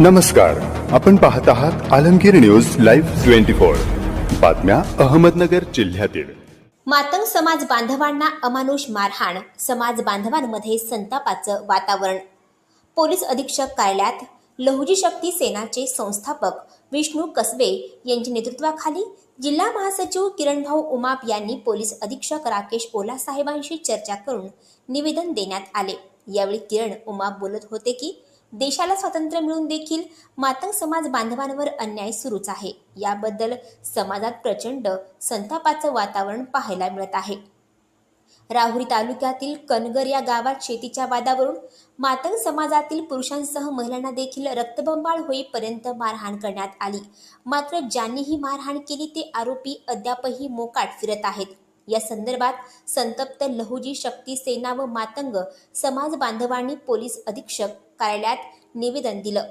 नमस्कार. आपण पाहत आहात Alamgir news live twenty four. बातम्या अहमदनगर जिल्ह्यातील. मातंग समाज बांधवांना अमानुष मारहाण समाज बांधवांमध्ये संतापाचं वातावरण. पोलीस अधीक्षक कार्यालयात लहुजी शक्ती सेनाचे संस्थापक विष्णू कसबे यांच्या नेतृत्वाखाली जिल्हा महासचिव किरणभाऊ उमाप यांनी पोलीस अधीक्षक राकेश ओला साहेबांशी चर्चा करून निवेदन देण्यात आले. यावेळी किरण उमाप बोलत होते की देशाला स्वातंत्र्य मिळून देखील मातंग समाज बांधवांवर अन्याय सुरूच आहे. याबद्दल समाजात प्रचंड संतापाचं वातावरण पाहायला मिळत आहे. राहुरी तालुक्यातील कनगर या गावात शेतीच्या वादावरून मातंग समाजातील पुरुषांसह महिलांना देखील रक्तबंबाळ होईपर्यंत मारहाण करण्यात आली. मात्र ज्यांनी ही मारहाण केली ते आरोपी अद्यापही मोकाट फिरत आहेत. या संदर्भात संतप्त लहुजी शक्ती सेना व मातंग समाज बांधवांनी पोलीस अधीक्षक कार्यालयात निवेदन दिलं.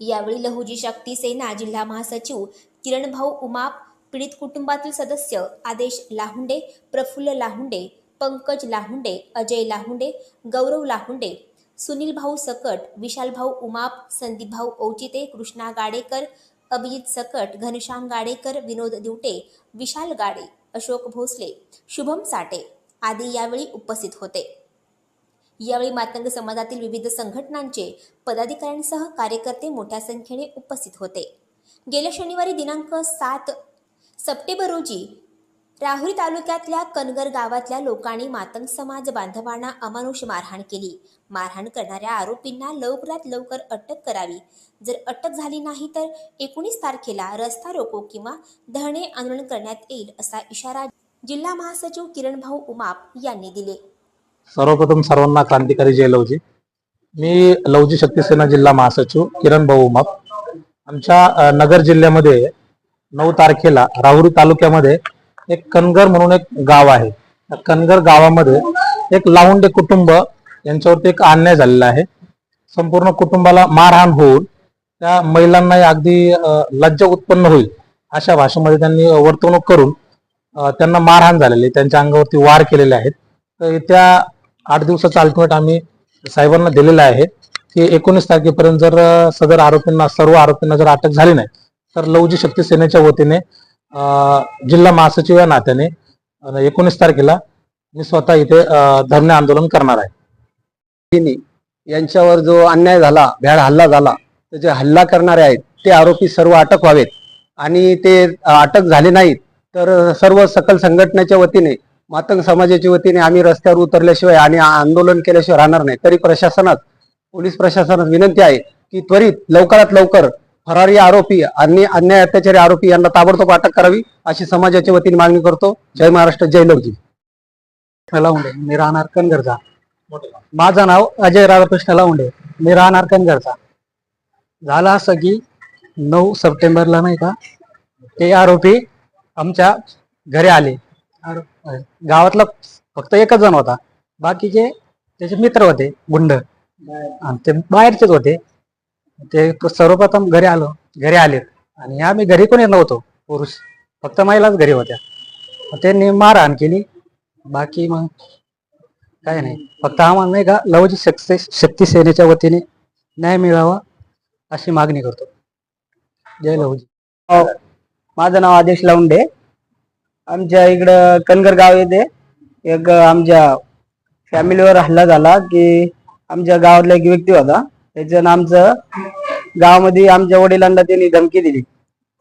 यावेळी लहुजी शक्ती सेना जिल्हा महासचिव किरणभाऊ उमाप पीडित कुटुंबातील सदस्य आदेश लाहुंडे प्रफुल्ल लाहुंडे पंकज लाहुंडे अजय लाहुंडे गौरव लाहुंडे सुनील भाऊ सकट विशाल भाऊ उमाप संदीप भाऊ औचिते कृष्णा गाडेकर अभिजित सकट घनश्याम गाडेकर विनोद दिवटे विशाल गाडे अशोक भोसले शुभम साटे आदी यावेळी उपस्थित होते. यावेळी मातंग समाजातील विविध संघटनांचे पदाधिकाऱ्यांसह कार्यकर्ते मोठ्या संख्येने उपस्थित होते. गेल्या शनिवारी दिनांक सात सप्टेंबर रोजी राहुरी तालुक्यातल्या कनगर गावातल्या लोकांनी मातंग समाज बांधवांना अमानुष मारहाण केली. मारहाण करणाऱ्या आरोपींना लवकरात लवकर अटक करावी. जर अटक झाली नाही तर एकोणीस तारखेला रस्ता रोको किंवा धरणे आंदोलन करण्यात येईल असा इशारा जिल्हा महासचिव किरणभाऊ उमाप यांनी दिले. सर्वप्रथम सर्वांना क्रांतिकारी जय लवजी मी लवजी शक्ती सेना जिल्हा महासचिव किरण भाऊ उमाप. आमच्या नगर जिल्ह्यामध्ये नऊ तारखेला राहुरी तालुक्यामध्ये एक कनगर म्हणून एक गाव आहे. त्या कनगर गावामध्ये एक लावंडे कुटुंब यांच्यावरती एक अन्याय झालेला आहे. संपूर्ण कुटुंबाला मारहाण होऊन त्या महिलांनाही अगदी लज्जा उत्पन्न होईल अशा भाषेमध्ये त्यांनी वर्तवणूक करून त्यांना मारहाण झालेली आहे. त्यांच्या अंगावरती वार केलेले आहेत. तर त्या आठ दिवसाचा अल्टिमेट आम्ही साहेबांना दिलेला आहे. की एकोणीस तारखेपर्यंत जर सदर आरोपींना सर्व आरोपींना जर अटक झाली नाही तर लवजी शक्ती सेनेच्या वतीने जिल्हा महासचिव या नात्याने एकोणीस तारखेला मी स्वतः इथे धरणे आंदोलन करणार आहे. यांच्यावर जो अन्याय झाला भ्याड हल्ला झाला तर जे हल्ला करणारे आहेत ते आरोपी सर्व अटक व्हावेत. आणि ते अटक झाले नाहीत तर सर्व सकल संघटनेच्या वतीने मातंग समाजाच्या वतीने आम्ही रस्त्यावर उतरल्याशिवाय आणि आंदोलन केल्याशिवाय राहणार नाही. तरी प्रशासनात पोलीस प्रशासनात विनंती आहे की त्वरित लवकरात लवकर फरारी आरोपी आणि अन्याय अत्याचारी आरोपी यांना ताबडतोब अटक करावी अशी समाजाच्या वतीने मागणी करतो. जय महाराष्ट्र जय लवजी लावून मी राहणार कनगरचा माझं नाव अजय राधाकृष्ण लावंडे. मी राहणार कनगरचा झालं असं की नऊ सप्टेंबरला नाही का ते आरोपी आमच्या घरी आले. आरो- गावातला फक्त एकच जण होता. बाकीचे त्याचे मित्र होते गुंड. आणि ते बाहेरचेच होते. ते सर्वप्रथम घरी आलो घरी आलेत. आणि आम्ही घरी कोणी नव्हतो पुरुष. फक्त महिलाच घरी होत्या. त्यांनी मारहाण केली. बाकी मग काय नाही. फक्त आम्हाला नाही का लवजी शक्ती शक्ती सेनेच्या वतीने न्याय मिळावा अशी मागणी करतो. जय लवजी माझं नाव आदेश लावंडे. आमच्या इकडं कनगर गाव येते. एक आमच्या फॅमिलीवर हल्ला झाला की आमच्या गावातला एक व्यक्ती होता. त्याच्यानं आमचं गावामध्ये आमच्या वडिलांना त्यांनी धमकी दिली.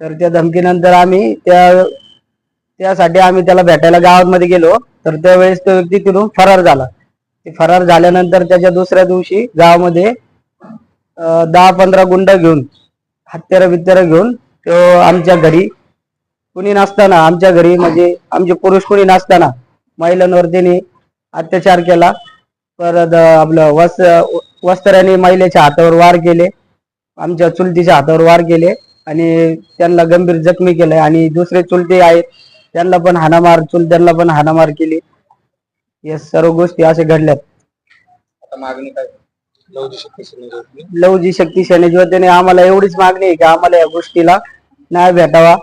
तर त्या धमकीनंतर आम्ही त्या त्यासाठी आम्ही त्याला भेटायला गावामध्ये गेलो. तर त्यावेळेस तो व्यक्ती तिथून फरार झाला. ते फरार झाल्यानंतर त्याच्या दुसऱ्या दिवशी गावामध्ये दहा पंधरा गुंड घेऊन हत्यारं बित्यारं घेऊन तो आमच्या घरी कुणी नसताना आमच्या घरी म्हणजे आमचे पुरुष कुणी नसताना महिलांवर त्यांनी अत्याचार केला. परत आपलं वस वस्त्राने महिलेच्या हातावर वार केले. आमच्या चुलतीच्या हातावर वार केले. आणि त्यांना गंभीर जखमी केले. आणि दुसरे चुलते आहेत त्यांना पण हाणामार चुलत्यांना पण हाणामार केली. या सर्व गोष्टी असे घडल्यात. मागणी काय? लवजी शक्ती सेनेच्या वतीने आम्हाला एवढीच मागणी आहे की आम्हाला या गोष्टीला न्याय भेटावा.